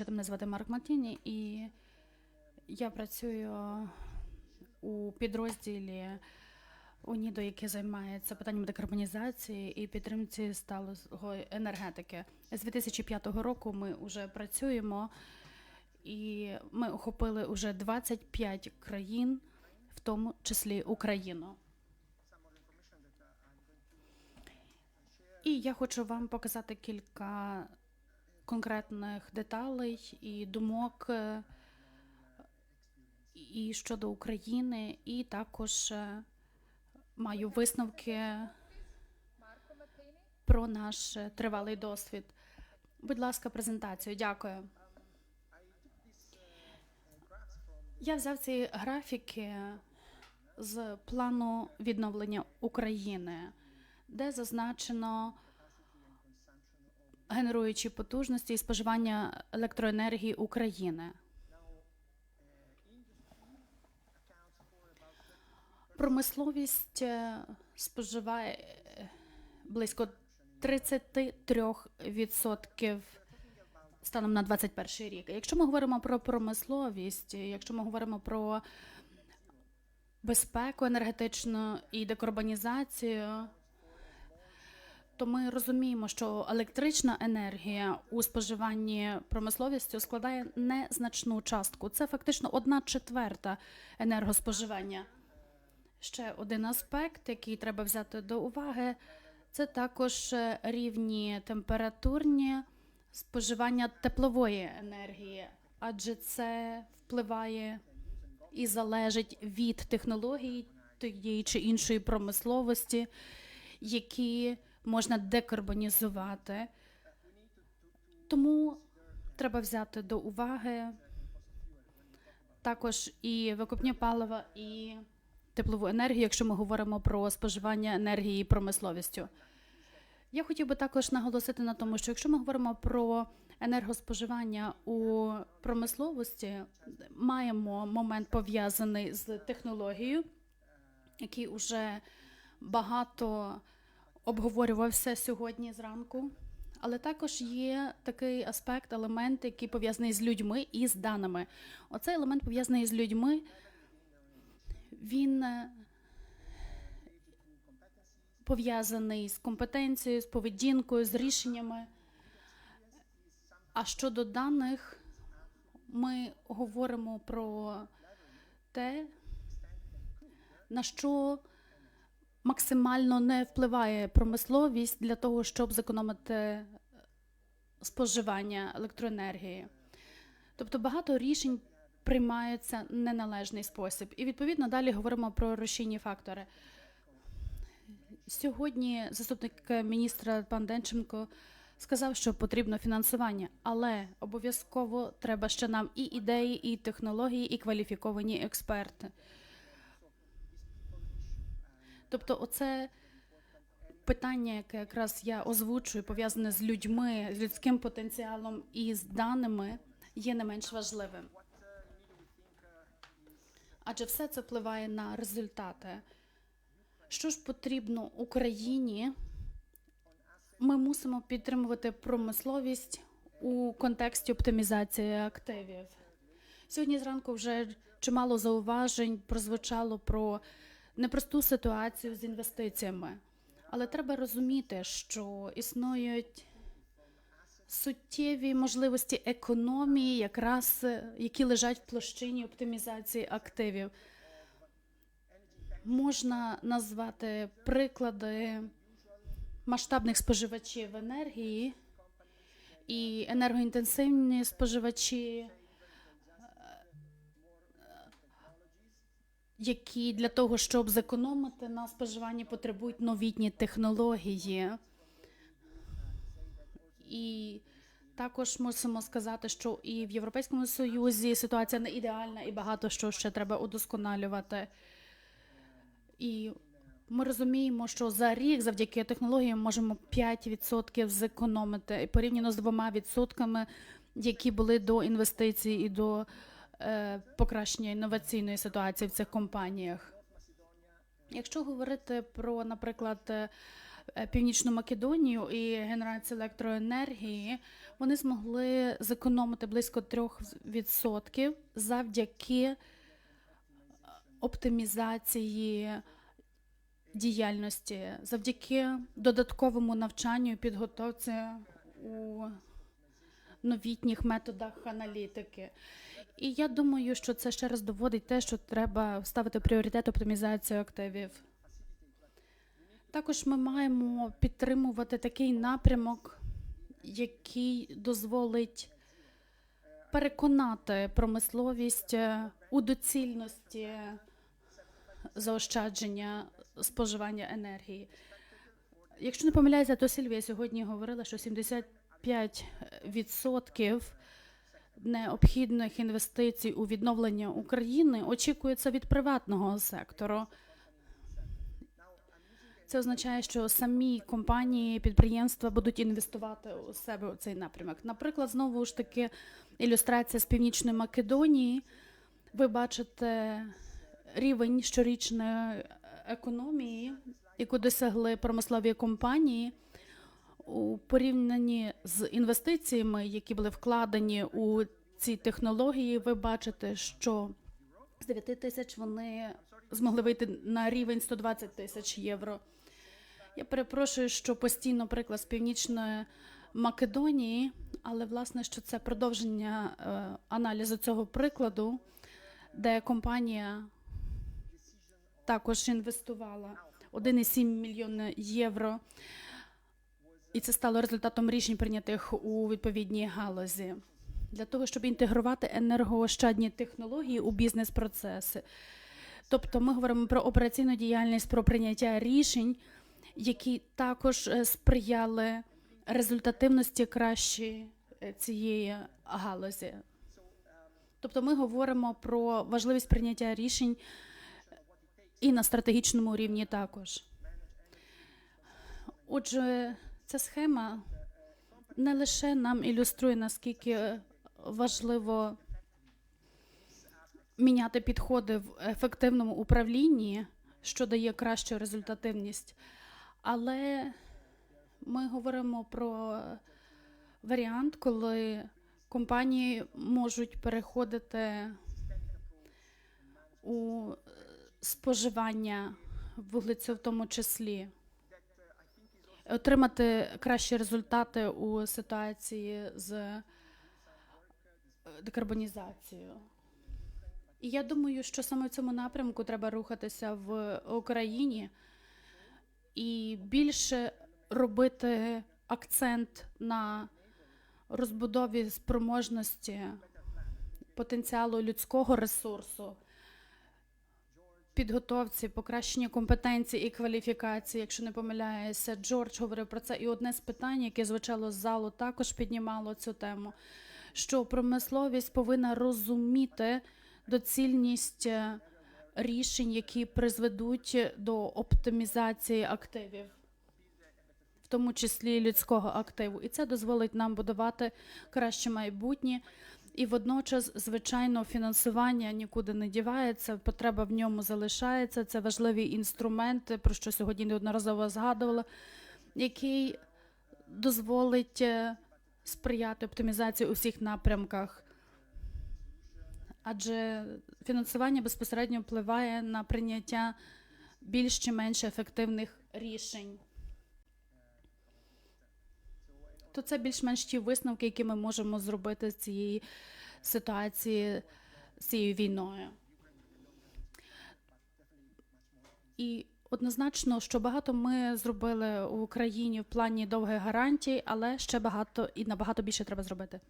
почати мене звати Марк Мартіні, і я працюю у підрозділі УНІДО, який займається питанням декарбонізації і підтримці сталої енергетики. З 2005 року ми вже працюємо, і ми охопили вже 25 країн, в тому числі Україну. І я хочу вам показати кілька конкретних деталей і думок е, і щодо України, і також е, маю висновки про наш е, тривалий досвід. Будь ласка, презентацію. Дякую. Я взяв ці графіки з плану відновлення України, де зазначено генеруючі потужності і споживання електроенергії України. Промисловість е, споживає е, близько 33% станом на 21 рік. Якщо ми говоримо про промисловість, якщо ми говоримо про безпеку енергетичну і декарбонізацію, то ми розуміємо, що електрична енергія у споживанні промисловістю складає незначну частку. Це фактично одна четверта енергоспоживання. Ще один аспект, який треба взяти до уваги, це також е, рівні температурні споживання теплової енергії, адже це впливає і залежить від технологій тієї чи іншої промисловості, які можна декарбонізувати. Тому треба взяти до уваги також і викопні палива, і теплову енергію, якщо ми говоримо про споживання енергії промисловістю. Я хотів би також наголосити на тому, що якщо ми говоримо про енергоспоживання у промисловості, маємо момент пов'язаний з технологією, який вже багато обговорювався сьогодні зранку. Але також є такий аспект, елемент, який пов'язаний з людьми і з даними. Оцей елемент пов'язаний з людьми. Він е, пов'язаний з компетенцією, з поведінкою, з рішеннями. А щодо даних, ми говоримо про те, на що максимально не впливає промисловість для того, щоб зекономити споживання електроенергії. Тобто багато рішень приймаються неналежний спосіб. І відповідно далі говоримо про рушійні фактори. Сьогодні заступник міністра пан Денченко сказав, що потрібно фінансування, але обов'язково треба ще нам і ідеї, і технології, і кваліфіковані експерти. Тобто, оце питання, яке якраз я озвучую, пов'язане з людьми, з людським потенціалом і з даними, є не менш важливим. Адже все це впливає на результати. Що ж потрібно Україні? Ми мусимо підтримувати промисловість у контексті оптимізації активів. Сьогодні зранку вже чимало зауважень прозвучало про непросту ситуацію з інвестиціями, але треба розуміти, що існують суттєві можливості економії, якраз е, які лежать в площині оптимізації активів. Можна назвати приклади масштабних споживачів енергії і енергоінтенсивні споживачі, які для того, щоб зекономити на споживанні, потребують новітні технології. І також мусимо сказати, що і в Європейському Союзі ситуація не ідеальна, і багато що ще треба удосконалювати. І ми розуміємо, що за рік завдяки технологіям можемо 5% зекономити порівняно з двома відсотками, які були до інвестицій і до покращення інноваційної ситуації в цих компаніях. Якщо говорити про, наприклад, е, е, Північну Македонію і генерацію електроенергії, вони змогли зекономити близько 3% завдяки оптимізації діяльності, завдяки додатковому навчанню і підготовці у новітніх методах аналітики. І я думаю, що це ще раз доводить те, що треба ставити пріоритет оптимізацію активів. Також ми маємо підтримувати такий напрямок, який дозволить переконати промисловість е, у доцільності заощадження споживання енергії. Якщо не помиляюся, то Сільвія сьогодні говорила, що 75% необхідних інвестицій у відновлення України очікується від приватного сектору. Це означає, що самі компанії, підприємства будуть інвестувати у себе у цей напрямок. Наприклад, знову ж таки, ілюстрація з Північної Македонії. Ви бачите рівень щорічної економії, яку досягли промислові компанії у порівнянні з інвестиціями, які були вкладені у ці технології. Ви бачите, що з 9 тисяч вони змогли вийти на рівень 120 тисяч євро. Я перепрошую, що постійно приклад з північної Македонії, але власне, що це продовження е, аналізу цього прикладу, де компанія також інвестувала 1,7 мільйона євро, і це стало результатом рішень, прийнятих у відповідній галузі для того, щоб інтегрувати енергоощадні технології у бізнес-процеси. Тобто ми говоримо про операційну діяльність, про прийняття рішень, які також е, сприяли результативності кращої е, цієї галузі. Тобто ми говоримо про важливість прийняття рішень і на стратегічному рівні також. Отже, ця схема не лише нам ілюструє, наскільки важливо міняти підходи в ефективному управлінні, що дає кращу результативність, але ми говоримо про варіант, коли компанії можуть переходити у споживання вуглецю в тому числі. Отримати кращі результати у ситуації з е, декарбонізацією. І я думаю, що саме в цьому напрямку треба рухатися в Україні і більше робити акцент на розбудові спроможності потенціалу людського ресурсу, підготовці, покращенні компетенцій і кваліфікації, якщо не помиляюся, Джордж говорив про це. І одне з питань, яке звучало з залу, також піднімало цю тему. Що промисловість повинна розуміти доцільність е, рішень, які призведуть до оптимізації активів, в тому числі людського активу, і це дозволить нам будувати краще майбутнє. І водночас, звичайно, фінансування нікуди не дівається, потреба в ньому залишається. Це важливі інструменти, про що сьогодні неодноразово згадувала, який дозволить е, сприяти оптимізації у всіх напрямках. Адже фінансування безпосередньо впливає на прийняття більш чи менш ефективних рішень. То це більш-менш ті висновки, які ми можемо зробити з цієї ситуації, з цією війною. І однозначно, що багато ми зробили в Україні в плані довгих гарантій, але ще багато і набагато більше треба зробити.